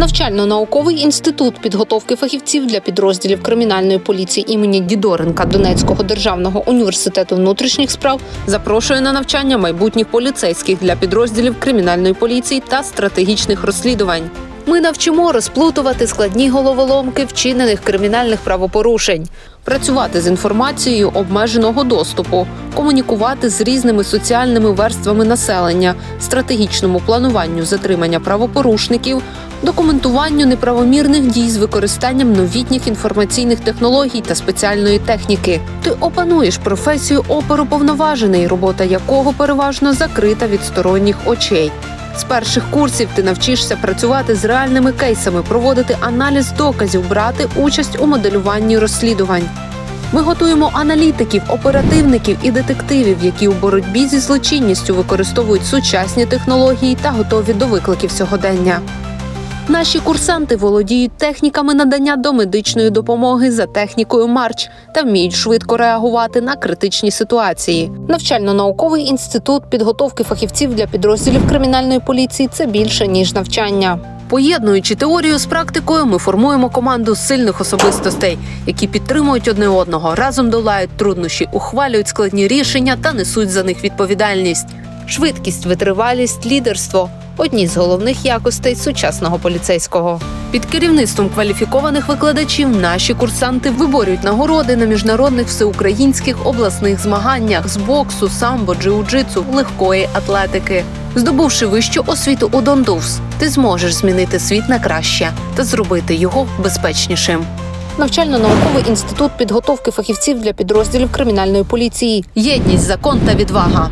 Навчально-науковий інститут підготовки фахівців для підрозділів кримінальної поліції імені Дідоренка Донецького державного університету внутрішніх справ запрошує на навчання майбутніх поліцейських для підрозділів кримінальної поліції та стратегічних розслідувань. Ми навчимо розплутувати складні головоломки вчинених кримінальних правопорушень, працювати з інформацією обмеженого доступу, комунікувати з різними соціальними верствами населення, стратегічному плануванню затримання правопорушників, документуванню неправомірних дій з використанням новітніх інформаційних технологій та спеціальної техніки. Ти опануєш професію оперуповноважений, робота якого переважно закрита від сторонніх очей. З перших курсів ти навчишся працювати з реальними кейсами, проводити аналіз доказів, брати участь у моделюванні розслідувань. Ми готуємо аналітиків, оперативників і детективів, які у боротьбі зі злочинністю використовують сучасні технології та готові до викликів сьогодення. Наші курсанти володіють техніками надання домедичної допомоги за технікою Марч та вміють швидко реагувати на критичні ситуації. Навчально-науковий інститут підготовки фахівців для підрозділів кримінальної поліції це більше ніж навчання. Поєднуючи теорію з практикою, ми формуємо команду сильних особистостей, які підтримують одне одного, разом долають труднощі, ухвалюють складні рішення та несуть за них відповідальність. Швидкість, витривалість, лідерство одні з головних якостей сучасного поліцейського. Під керівництвом кваліфікованих викладачів наші курсанти виборюють нагороди на міжнародних всеукраїнських обласних змаганнях з боксу, самбо, джиу-джитсу, легкої атлетики. Здобувши вищу освіту у Дондувс, ти зможеш змінити світ на краще та зробити його безпечнішим. Навчально-науковий інститут підготовки фахівців для підрозділів кримінальної поліції. Єдність, закон та відвага.